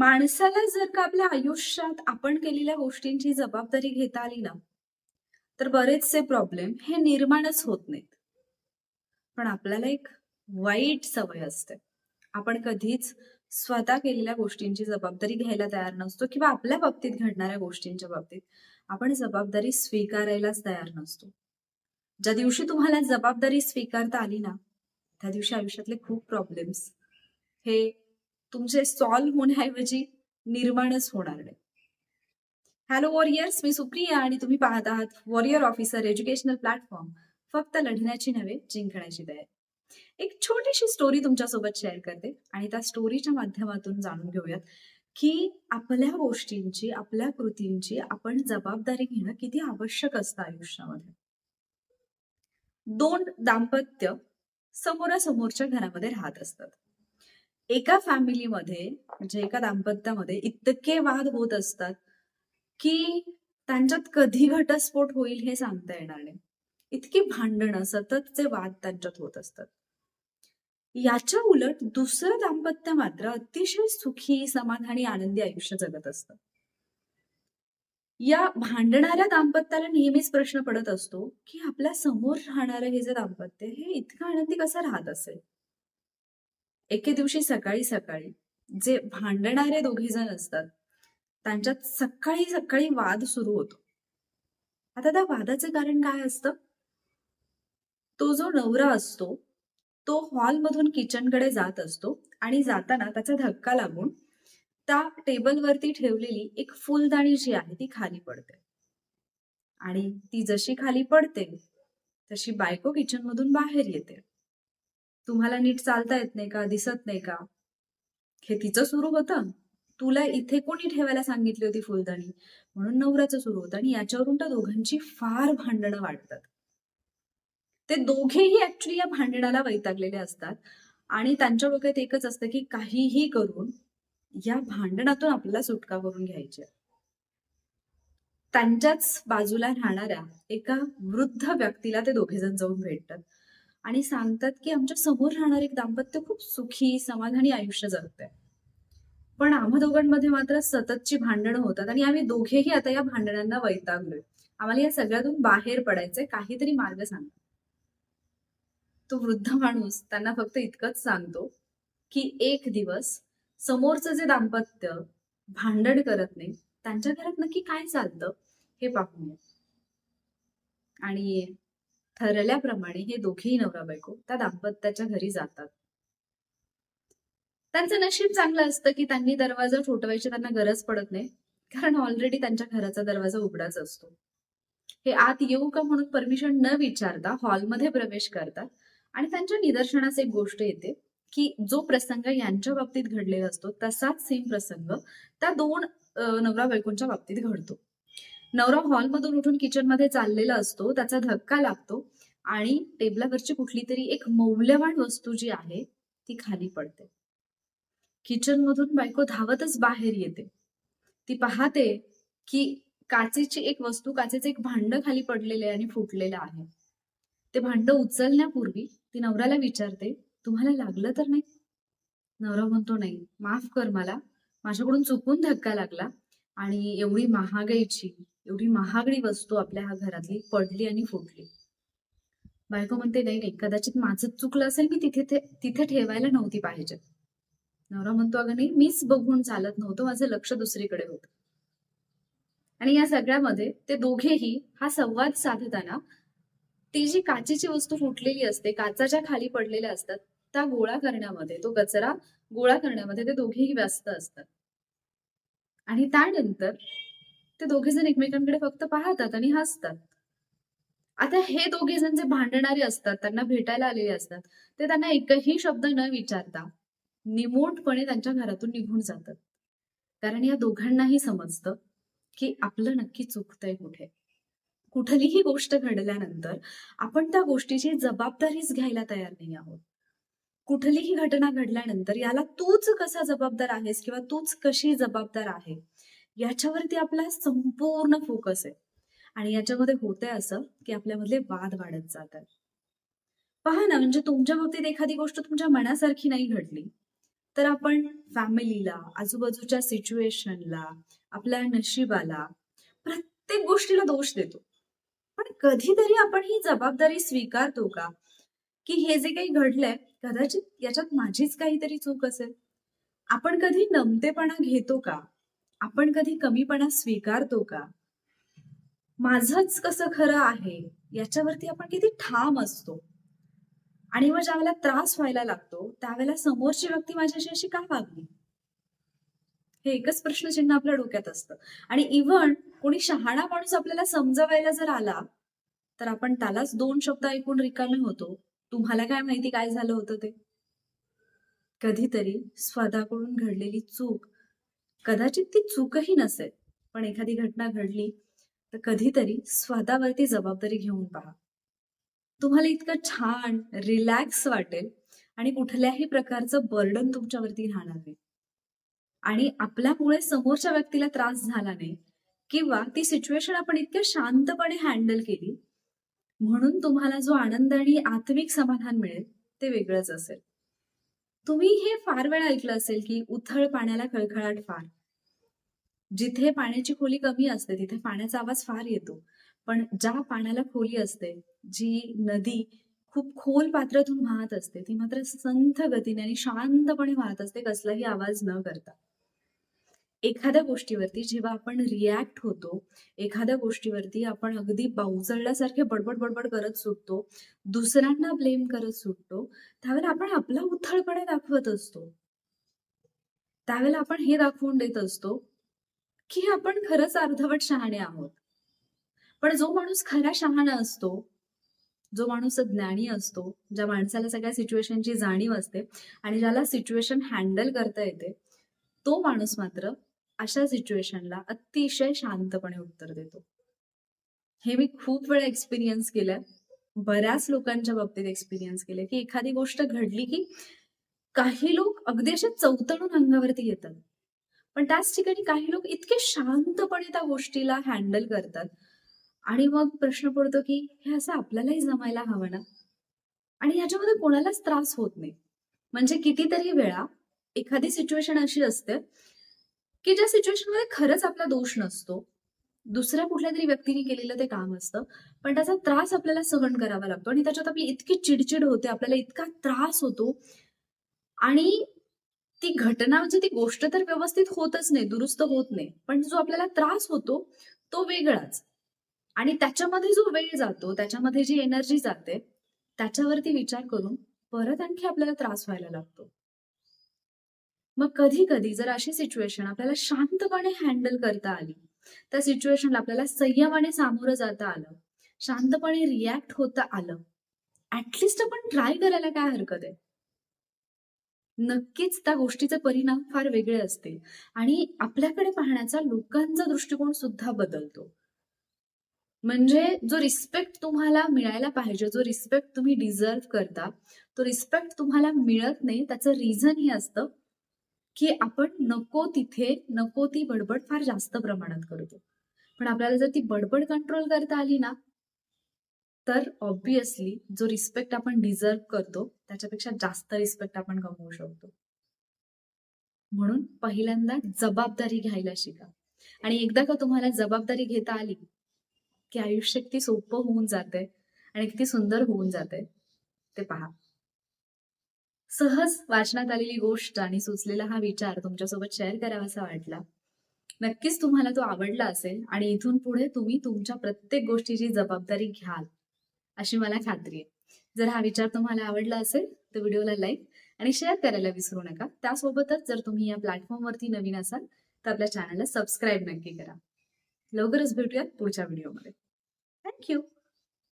माणसाला जर का आपल्या आयुष्यात आपण केलेल्या गोष्टींची जबाबदारी घेता आली ना तर बरेचसे प्रॉब्लेम हे निर्माणच होत नाहीत. पण आपल्याला एक वाईट सवय असते. आपण कधीच स्वतः केलेल्या गोष्टींची जबाबदारी घ्यायला तयार नसतो किंवा आपल्या बाबतीत घडणाऱ्या गोष्टींच्या बाबतीत आपण जबाबदारी स्वीकारायलाच तयार नसतो. ज्या दिवशी तुम्हाला जबाबदारी स्वीकारता आली ना त्या दिवशी आयुष्यातले खूप प्रॉब्लेम्स हे तुमचे सॉल्व्ह होण्याऐवजी निर्माणच होणार नाही. हॅलो वॉरियर्स मी सुप्रिया आणि तुम्ही पाहत आहात वॉरियर ऑफिसर एज्युकेशनल प्लॅटफॉर्म फक्त लढण्याची नव्हे जिंकण्याची तयारी. एक छोटीशी स्टोरी तुमच्यासोबत शेअर करते आणि त्या स्टोरीच्या माध्यमातून जाणून घेऊयात की आपल्या गोष्टींची आपल्या कृतींची आपण जबाबदारी घेणं किती आवश्यक असतं आयुष्यामध्ये. दोन दाम्पत्य समोरासमोरच्या घरामध्ये राहत असतात. एका फॅमिलीमध्ये म्हणजे एका दाम्पत्यामध्ये इतके वाद होत असतात की त्यांच्यात कधी घटस्फोट होईल हे सांगता येणार नाही. इतकी भांडणं सततचे वाद त्यांच्यात होत असतात. याच्या उलट दुसरं दाम्पत्य मात्र अतिशय सुखी समाधानी आनंदी आयुष्य जगत असतं. या भांडणाऱ्या दाम्पत्याला नेहमीच प्रश्न पडत असतो की आपल्यासमोर राहणारं हे जे दाम्पत्य हे इतकं आनंदी कसं राहत असेल? एके दिवशी सकाळी सकाळी जे भांडणारे दोघे जण असतात त्यांच्यात सकाळी सकाळी वाद सुरू होतो. आता त्या वादाचं कारण काय असतं? तो जो नवरा असतो तो हॉलमधून किचनकडे जात असतो आणि जाताना त्याचा धक्का लागून त्या टेबलवरती ठेवलेली एक फुलदाणी जी आहे ती खाली पडते. आणि ती जशी खाली पडते तशी बायको किचन मधून बाहेर येते. तुम्हाला नीट चालता येत नाही का? दिसत नाही का? हे तिचं सुरू होतं. तुला इथे कोणी ठेवायला सांगितली होती फुलदाणी म्हणून नवऱ्याचं सुरू होतं. आणि याच्यावरून त्या दोघांची फार भांडणं वाटतात ते दोघेही ऍक्च्युली या भांडणाला वैतागलेले असतात. आणि त्यांच्या डोक्यात एकच असतं की काहीही करून या भांडणातून आपल्याला सुटका करून घ्यायची त्यांच्याच बाजूला राहणाऱ्या एका वृद्ध व्यक्तीला ते दोघेजण जाऊन भेटतात. आणि सांगतात की आमच्यासमोर राहणार एक दाम्पत्य खूप सुखी समाधानी आयुष्य जगतंय. पण आम्हा दोघांमध्ये मात्र सततची भांडणं होतात आणि आम्ही दोघेही आता या भांडणांना वैतागलोय. आम्हाला या सगळ्यातून बाहेर पडायचंय काहीतरी मार्ग सांगा. तो वृद्ध माणूस त्यांना फक्त इतकंच सांगतो की एक दिवस समोरचं जे दाम्पत्य भांडण करत नाही त्यांच्या घरात नक्की काय चालतं हे पाहून आणि ठरल्याप्रमाणे हे दोघेही नवरा बायको त्या दाम्पत्याच्या घरी जातात. त्यांचं नशीब चांगलं असतं की त्यांनी दरवाजा ठोठवायची त्यांना गरज पडत नाही कारण ऑलरेडी त्यांच्या घराचा दरवाजा उघडाच असतो. हे आत येऊ का म्हणून परमिशन न विचारता हॉलमध्ये प्रवेश करतात आणि त्यांच्या निदर्शनास एक गोष्ट येते की जो प्रसंग यांच्या बाबतीत घडलेला असतो तसाच सेम प्रसंग त्या दोन नवरा बायकोंच्या बाबतीत घडतो. नवरा हॉलमधून उठून किचनमध्ये चाललेला असतो त्याचा धक्का लागतो आणि टेबलावरची कुठली तरी एक मौल्यवान वस्तू जी आहे ती खाली पडते. किचन मधून बायको धावतच बाहेर येते. ती पाहते की काचेची एक वस्तू काचेचे एक भांड खाली पडलेले आणि फुटलेलं आहे. ते भांड उचलण्यापूर्वी ती नवऱ्याला विचारते तुम्हाला लागलं तर नाही? नवरा म्हणतो नाही माफ कर मला. माझ्याकडून चुकून धक्का लागला आणि एवढी महागाईची एवढी महागडी वस्तू आपल्या ह्या घरातली पडली आणि फुटली. बायको म्हणते नाही नाही कदाचित माझं चुकलं असेल मी तिथे तिथे ठेवायला नव्हती पाहिजे. नवरा म्हणतो अगं नाही मीच बघून चालत नव्हतं माझं लक्ष दुसरीकडे होतं. आणि या सगळ्यामध्ये ते दोघेही हा संवाद साधताना ती जी काचेची वस्तू फुटलेली असते काचाच्या खाली पडलेल्या असतात त्या गोळा करण्यामध्ये तो कचरा गोळा करण्यामध्ये ते दोघेही व्यस्त असतात. आणि त्यानंतर ते दोघे जण एकमेकांकडे फक्त पाहतात आणि हसतात. आता हे दोघे जण जे भांडणारे असतात त्यांना भेटायला आलेले असतात ते त्यांना एकही शब्द न विचारता निमूटपणे त्यांच्या घरातून निघून जातात. कारण या दोघांनाही समजतं की आपलं नक्की चुकतंय कुठे. कुठलीही गोष्ट घडल्यानंतर आपण त्या गोष्टीची जबाबदारीच घ्यायला तयार नाही आहोत. कुठलीही घटना घडल्यानंतर याला तूच कसा जबाबदार आहेस किंवा तूच कशी जबाबदार आहे? याच्यावरती आपला संपूर्ण फोकस आहे. आणि याच्यामध्ये होतंय असं की आपल्यामधले वाद वाढत जातात. पहा ना म्हणजे तुमच्या बाबतीत एखादी गोष्ट तुमच्या मनासारखी नाही घडली तर आपण फॅमिलीला आजूबाजूच्या सिच्युएशनला आपल्या नशिबाला प्रत्येक गोष्टीला दोष देतो. पण कधीतरी आपण ही जबाबदारी स्वीकारतो का? की हे जे काही घडलंय कदाचित याच्यात माझीच काहीतरी चूक असेल. आपण कधी नमतेपणा घेतो का? आपण कधी कमीपणा स्वीकारतो का? माझंच कसं खरं आहे याच्यावरती आपण किती ठाम असतो. आणि मग ज्यावेळेला त्रास व्हायला लागतो त्यावेळेला समोरची व्यक्ती माझ्याशी अशी का वागली? हे एकच प्रश्नचिन्ह आपल्या डोक्यात असतं. आणि इव्हन कोणी शहाणा माणूस आपल्याला समजवायला जर आला तर आपण त्यालाच दोन शब्द ऐकून रिकामे होतो. तुम्हाला काय माहिती काय झालं होतं ते? कधीतरी स्वतःकडून घडलेली चूक कदाचित ती चूकही नसेल पण एखादी घटना घडली तर कधीतरी स्वतःवरती जबाबदारी घेऊन पहा. तुम्हाला इतकं छान रिलॅक्स वाटेल आणि कुठल्याही प्रकारचं बर्डन तुमच्यावरती राहणार नाही. आणि आपल्यामुळे समोरच्या व्यक्तीला त्रास झाला नाही किंवा ती सिच्युएशन आपण इतक्या शांतपणे हँडल केली म्हणून तुम्हाला जो आनंद आणि आत्मिक समाधान मिळेल ते वेगळंच असेल. तुम्ही हे फार वेळा ऐकलं असेल की उथळ पाण्याला खळखळाट फार. जिथे पाण्याची खोली कमी असते तिथे पाण्याचा आवाज फार येतो. पण ज्या पाण्याला खोली असते जी नदी खूप खोल पात्रातून वाहत असते ती मात्र संथ गतीने आणि शांतपणे वाहत असते कसलाही आवाज न करता. एखाद्या गोष्टीवरती जेव्हा आपण रिॲक्ट होतो एखाद्या गोष्टीवरती आपण अगदी बावचळल्यासारखे बडबड बडबड करत सुटतो दुसऱ्यांना ब्लेम करत सुटतो त्यावेळेला आपण आपला उथळपणे दाखवत असतो. त्यावेळेला आपण हे दाखवून देत असतो की आपण खरंच अर्धवट शहाणे आहोत. पण जो माणूस खरा शहाणा असतो जो माणूस ज्ञानी असतो ज्या माणसाला सगळ्या सिच्युएशनची जाणीव असते आणि ज्याला सिच्युएशन हँडल करता येते तो माणूस मात्र अशा सिच्युएशनला अतिशय शांतपणे उत्तर देतो. हे मी खूप वेळा एक्सपिरियन्स केलंय. बऱ्याच लोकांच्या बाबतीत एक्सपिरियन्स केले की एखादी गोष्ट घडली की काही लोक अगदी असे चौतणून अंगावरती येतात. पण त्याच ठिकाणी काही लोक इतके शांतपणे त्या गोष्टीला हँडल करतात. आणि मग प्रश्न पडतो की हे असं आपल्यालाही जमायला हवं ना? आणि ह्याच्यामध्ये कोणालाच त्रास होत नाही. म्हणजे कितीतरी वेळा एखादी सिच्युएशन अशी असते की ज्या सिच्युएशनमध्ये खरंच आपला दोष नसतो दुसऱ्या कुठल्या तरी व्यक्तीने केलेलं ते काम असतं पण त्याचा त्रास आपल्याला सहन करावा लागतो आणि त्याच्यात आपली इतकी चिडचिड होते आपल्याला इतका त्रास होतो. आणि ती घटना म्हणजे ती गोष्ट तर व्यवस्थित होतच नाही दुरुस्त होत नाही पण जो आपल्याला त्रास होतो तो वेगळाच. आणि त्याच्यामध्ये जो वेळ जातो त्याच्यामध्ये जी एनर्जी जाते त्याच्यावरती विचार करून परत आणखी आपल्याला त्रास व्हायला लागतो. मग कधी कधी जर अशी सिच्युएशन आपल्याला शांतपणे हँडल करता आली त्या सिच्युएशनला आपल्याला संयमाने सामोरं जाता आलं शांतपणे रिॲक्ट होता आलं ऍटलिस्ट आपण ट्राय करायला काय हरकत आहे? नक्कीच त्या गोष्टीचे परिणाम फार वेगळे असतील आणि आपल्याकडे पाहण्याचा लोकांचा दृष्टिकोन सुद्धा बदलतो. म्हणजे जो रिस्पेक्ट तुम्हाला मिळायला पाहिजे जो रिस्पेक्ट तुम्ही डिझर्व करता तो रिस्पेक्ट तुम्हाला मिळत नाही त्याचं रिझन हे असतं की आपण नको तिथे नको ती बडबड फार जास्त प्रमाणात करतो पण आपल्याला जर ती बडबड कंट्रोल करता आली ना तर ऑब्विसली जो रिस्पेक्ट आपण डिझर्व करतो त्याच्यापेक्षा जास्त रिस्पेक्ट आपण कमवू शकतो. म्हणून पहिल्यांदा जबाबदारी घ्यायला शिका. आणि एकदा का तुम्हाला जबाबदारी घेता आली की आयुष्य किती सोपं होऊन जाते आणि किती सुंदर होऊन जाते ते पहा. सहज वाचनात आलेली गोष्ट आणि सुचलेला हा विचार तुमच्यासोबत शेअर करावा असा वाटला. नक्कीच तुम्हाला तो आवडला असेल आणि इथून पुढे तुम्ही तुमच्या प्रत्येक गोष्टीची जबाबदारी घ्याल अशी मला खात्री आहे. जर हा विचार तुम्हाला आवडला असेल तर व्हिडिओला लाईक आणि शेअर करायला विसरू नका. त्यासोबतच जर तुम्ही या प्लॅटफॉर्मवरती नवीन असाल तर आपल्या चॅनलला सबस्क्राईब नक्की करा. लवकरच भेटूयात पुढच्या व्हिडिओमध्ये. थँक्यू